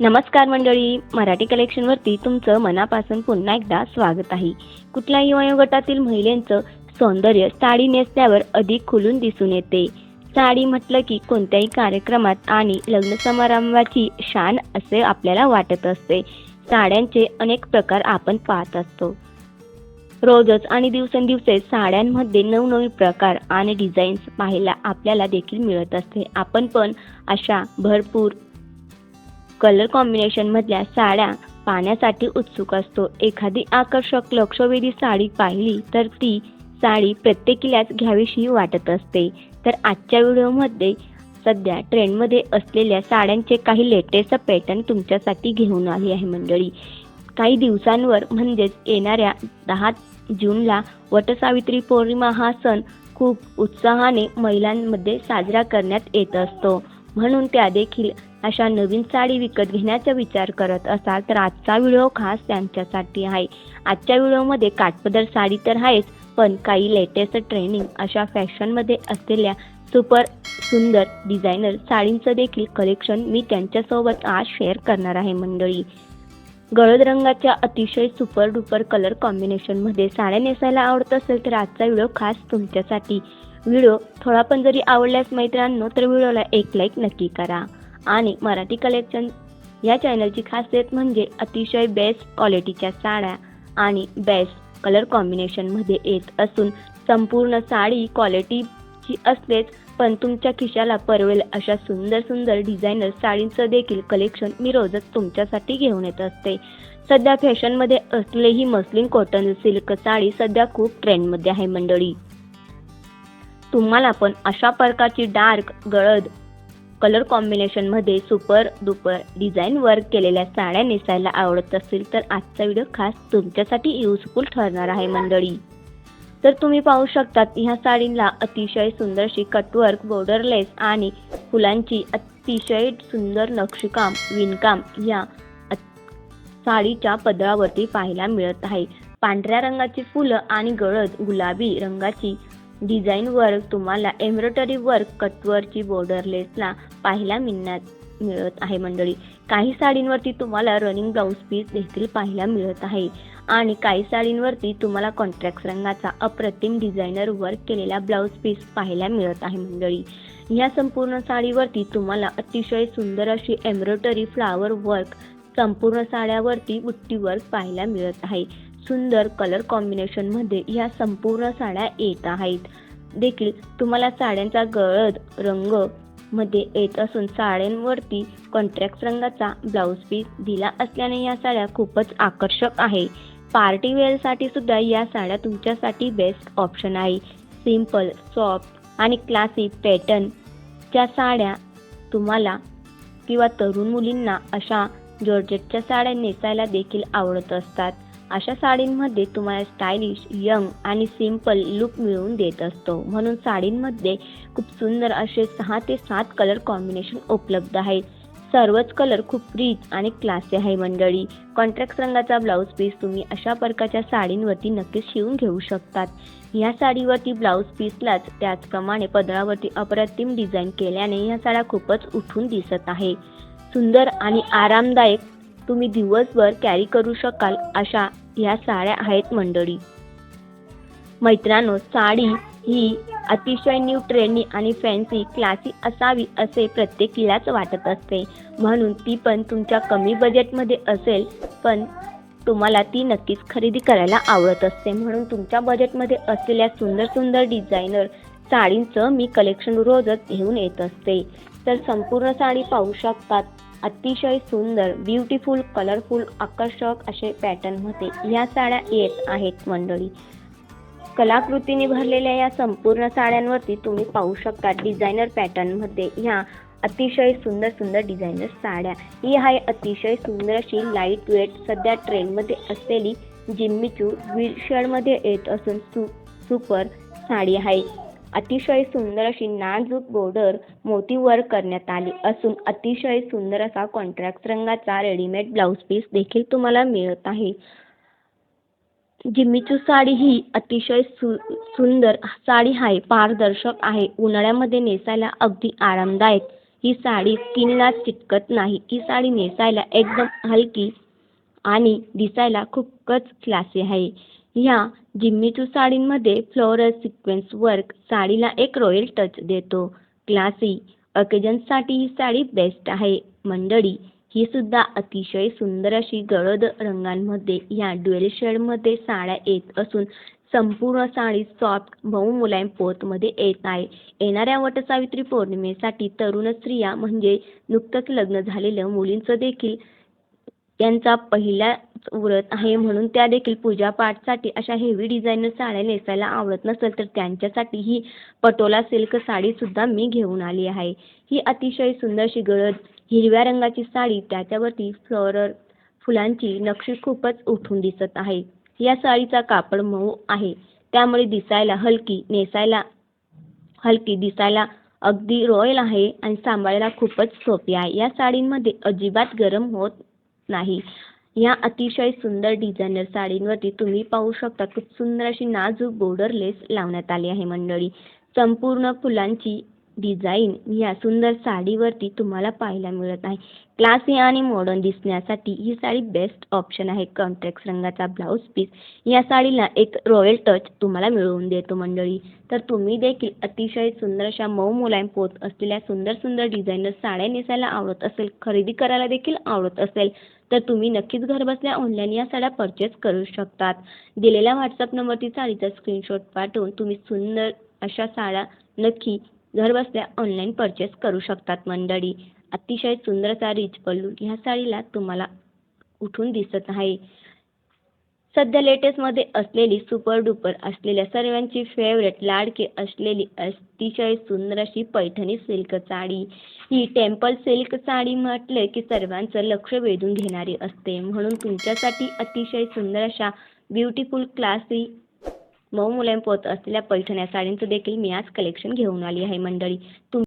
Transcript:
नमस्कार मंडळी. मराठी कलेक्शनवरती तुमचं मनापासून पुन्हा एकदा स्वागत आहे. कुठल्याही वयोगटातील महिलांचं सौंदर्य साडी नेसल्यावर अधिक खुलून दिसून येते. साडी म्हटलं की कोणत्याही कार्यक्रमात आणि लग्न समारंभाची शान असे आपल्याला वाटत असते. साड्यांचे अनेक प्रकार आपण पाहत असतो. रोजच आणि दिवसेंदिवसे साड्यांमध्ये नवनवीन प्रकार आणि डिझाईन्स पाहायला आपल्याला देखील मिळत असते. आपण पण अशा भरपूर कलर कॉम्बिनेशनमधल्या साड्या पाहण्यासाठी उत्सुक असतो. एखादी आकर्षक लक्षवेधी साडी पाहिली तर ती साडी प्रत्येकीलाच घ्यावीशी वाटत असते. तर आजच्या व्हिडिओमध्ये सध्या ट्रेंडमध्ये असलेल्या साड्यांचे काही लेटेस्ट पॅटर्न तुमच्यासाठी घेऊन आली आहे मंडळी. काही दिवसांवर म्हणजेच येणाऱ्या दहा जूनला वटसावित्री पौर्णिमा हा सण खूप उत्साहाने महिलांमध्ये साजरा करण्यात येत असतो. म्हणून त्या देखील अशा नवीन साडी विकत घेण्याचा विचार करत असाल तर आजचा व्हिडिओ खास त्यांच्यासाठी आहे. आजच्या व्हिडिओमध्ये काठपदर साडी तर आहेच पण काही लेटेस्ट ट्रेनिंग अशा फॅशनमध्ये असलेल्या सुपर सुंदर डिझायनर साडींचं देखील कलेक्शन मी त्यांच्यासोबत आज शेअर करणार आहे मंडळी. गळद रंगाच्या अतिशय सुपर डुपर कलर कॉम्बिनेशनमध्ये साड्या नेसायला आवडत असेल तर आजचा व्हिडिओ खास तुमच्यासाठी व्हिडिओ थोडा पण जरी आवडल्यास मैत्रांनो तर व्हिडिओला एक लाईक नक्की करा. आणि मराठी कलेक्शन या चॅनलची खासियत म्हणजे अतिशय बेस्ट क्वालिटीच्या साड्या आणि बेस्ट कलर कॉम्बिनेशनमध्ये येत असून संपूर्ण साडी क्वालिटीची असलेच पण तुमच्या खिशाला परवेल अशा सुंदर सुंदर डिझायनर साडींचं देखील कलेक्शन मी रोजच तुमच्यासाठी घेऊन येत असते. सध्या फॅशनमध्ये असलेली मस्लिन कॉटन सिल्क साडी सध्या खूप ट्रेंडमध्ये आहे मंडळी. तुम्हाला पण अशा प्रकारची डार्क गळद कलर कॉम्बिनेशनमध्ये सुपर दुपर डिझाईन वर्क केलेल्या साड्या नेसायला आवडत असतील तर आजचा व्हिडिओ खास तुमच्यासाठी युजफुल ठरणार आहे मंडळी. तर तुम्ही पाहू शकतात ह्या साडीला अतिशय सुंदरशी कटवर्क बॉर्डरलेस आणि फुलांची अतिशय सुंदर नक्षीकाम विणकाम या साडीच्या पदरावरती पाहायला मिळत आहे. पांढऱ्या रंगाची फुलं आणि गळद गुलाबी रंगाची डिझाईन वर्क तुम्हाला एम्ब्रॉयडरी वर्क कटवरची बॉर्डरलेसला पाहायला मिळण्यात मिळत आहे मंडळी. काही साडींवरती तुम्हाला रनिंग ब्लाऊज पीस देखील पाहायला मिळत आहे. आणि काही साडींवरती तुम्हाला कॉन्ट्रॅक्ट रंगाचा अप्रतिम डिझायनर वर्क केलेला ब्लाऊज पीस पाहायला मिळत आहे मंडळी. या संपूर्ण साडीवरती तुम्हाला अतिशय सुंदर अशी एम्ब्रॉयडरी फ्लावर वर्क संपूर्ण साड्यावरती बुट्टी वर्क पाहायला मिळत आहे. सुंदर कलर कॉम्बिनेशनमध्ये या संपूर्ण साड्या येत आहेत. देखील तुम्हाला साड्यांचा गळद रंगमध्ये येत असून साड्यांवरती कॉन्ट्रॅक्ट रंगाचा ब्लाऊज पीस दिला असल्याने या साड्या खूपच आकर्षक आहे. पार्टी वेअरसाठी सुद्धा या साड्या तुमच्यासाठी बेस्ट ऑप्शन आहे. सिंपल सॉफ्ट आणि क्लासी पॅटर्नच्या साड्या तुम्हाला किंवा तरुण मुलींना अशा जॉर्जेटच्या साड्या नेसायला देखील आवडत असतात. अशा साडींमध्ये तुम्हाला स्टायलिश यंग आणि सिंपल लुक मिळवून देत असतो. म्हणून साडींमध्ये खूप सुंदर असे सहा ते सात कलर कॉम्बिनेशन उपलब्ध आहेत. सर्वच कलर खूप रिच आणि क्लासी आहे मंडळी. कॉन्ट्रॅक्ट रंगाचा ब्लाऊज पीस तुम्ही अशा प्रकारच्या साडींवरती नक्कीच शिवून घेऊ शकतात. या साडीवरती ब्लाऊज पीसलाच त्याचप्रमाणे पदरावरती अप्रतिम डिझाईन केल्याने या साड्या खूपच उठून दिसत आहे. सुंदर आणि आरामदायक तुम्ही दिवसभर कॅरी करू शकाल अशा ह्या साड्या आहेत मंडळी. मैत्रांनो साडी ही अतिशय न्यू ट्रेंडी आणि फॅन्सी क्लासी असावी असे प्रत्येकीलाच वाटत असते. म्हणून ती पण तुमच्या कमी बजेटमध्ये असेल पण तुम्हाला ती नक्कीच खरेदी करायला आवडत असते. म्हणून तुमच्या बजेटमध्ये असलेल्या सुंदर सुंदर डिझायनर साडींचं मी कलेक्शन रोजच घेऊन येत असते. तर संपूर्ण साडी पाहू शकतात. अतिशय सुंदर ब्युटिफुल कलरफुल आकर्षक असे पॅटर्नमध्ये या साड्या येत आहेत मंडळी. कलाकृतीने भरलेल्या या संपूर्ण साड्यांवरती तुम्ही पाहू शकता डिझायनर पॅटर्नमध्ये ह्या अतिशय सुंदर सुंदर डिझायनर साड्या. ही आहे अतिशय सुंदर अशी लाइट वेट सध्या ट्रेंडमध्ये असलेली जिम्मीचू शेडमध्ये येत असून सु सुपर साडी आहे. अतिशय सुंदर अशी नाजूक बॉर्डर मोती वर्क करण्यात आली. असून अतिशय सुंदर असा कॉन्ट्रॅक्ट रंगाचा रेडीमेड ब्लाऊज पीस देखील तुम्हाला मिळत आहे. जिम्मीचू साडी ही अतिशय सु सुंदर साडी आहे पारदर्शक आहे. उन्हाळ्यामध्ये नेसायला अगदी आरामदायक. ही साडी स्किनला चिटकत नाही. ही साडी नेसायला एकदम हलकी आणि दिसायला खूपच क्लासी आहे. या जिम्मीचू साडींमध्ये फ्लोरल सिक्वेन्स वर्क साडीला एक रॉयल टच देतो. क्लासी ऑकेजन्ससाठी ही साडी बेस्ट आहे. मंडळी ही सुद्धा अतिशय सुंदर अशी गडद रंगांमध्ये या ड्युएल शेडमध्ये साड्या येत असून संपूर्ण साडी सॉफ्ट मऊ मुलायम पोतमध्ये येत आहे. येणाऱ्या वटसावित्री पौर्णिमेसाठी तरुण स्त्रिया म्हणजे नुकतंच लग्न झालेलं मुलींचं देखील त्यांचा पहिलाच व्रत आहे म्हणून त्या देखील पूजापाठसाठी अशा हेवी डिझाईनर साड्या नेसायला आवडत नसेल तर त्यांच्यासाठी ही पटोला सिल्क साडीसुद्धा मी घेऊन आली आहे. ही अतिशय सुंदर गळद हिरव्या रंगाची साडी त्याच्यावरती फ्लोरल फुलांची नक्षी खूपच उठून दिसत आहे. या साडीचा कापड मऊ आहे. त्यामुळे दिसायला हलकी नेसायला हलकी दिसायला अगदी रॉयल आहे आणि सांभाळायला खूपच सोपी आहे. या साडींमध्ये अजिबात गरम होत नाही. या अतिशय सुंदर डिझायनर साडींवरती तुम्ही पाहू शकता खूप सुंदर अशी नाजूक बॉर्डर लेस लावण्यात आली आहे मंडळी. संपूर्ण फुलांची डिझाईन या सुंदर साडीवरती तुम्हाला पाहायला मिळत आहे. क्लासी आणि मॉडर्न दिसण्यासाठी ही साडी बेस्ट ऑप्शन आहे. कॉन्ट्रॅक्ट रंगाचा ब्लाऊज पीस या साडीला एक रॉयल टच तुम्हाला मिळवून देतो मंडळी. तर तुम्ही देखील अतिशय सुंदर अशा मऊ मुलायम पोत असलेल्या सुंदर सुंदर डिझायनर साड्या नेसायला आवडत असेल खरेदी करायला देखील आवडत असेल तर तुम्ही नक्कीच घरबसल्या ऑनलाईन या साड्या परचेस करू शकतात. दिलेल्या व्हॉट्सअप नंबरची साडीचा स्क्रीनशॉट पाठवून तुम्ही सुंदर अशा साड्या नक्की घरबसल्या ऑनलाईन परचेस करू शकतात मंडळी. अतिशय सुंदर असा रिच पल्लू ह्या साडीला तुम्हाला उठून दिसत आहे. सध्या लेटेस्टमध्ये असलेली सुपर डुपर असलेल्या सर्वांची फेवरेट लाडकी असलेली अतिशय सुंदर अशी पैठणी सिल्क साडी. ही टेम्पल सिल्क साडी म्हटले की सर्वांचं लक्ष वेधून घेणारी असते. म्हणून तुमच्यासाठी अतिशय सुंदर अशा ब्युटिफुल क्लासी मऊ मुलांपोत असलेल्या पैठण्या साडींचं देखील मी आज कलेक्शन घेऊन आली आहे मंडळी. तुम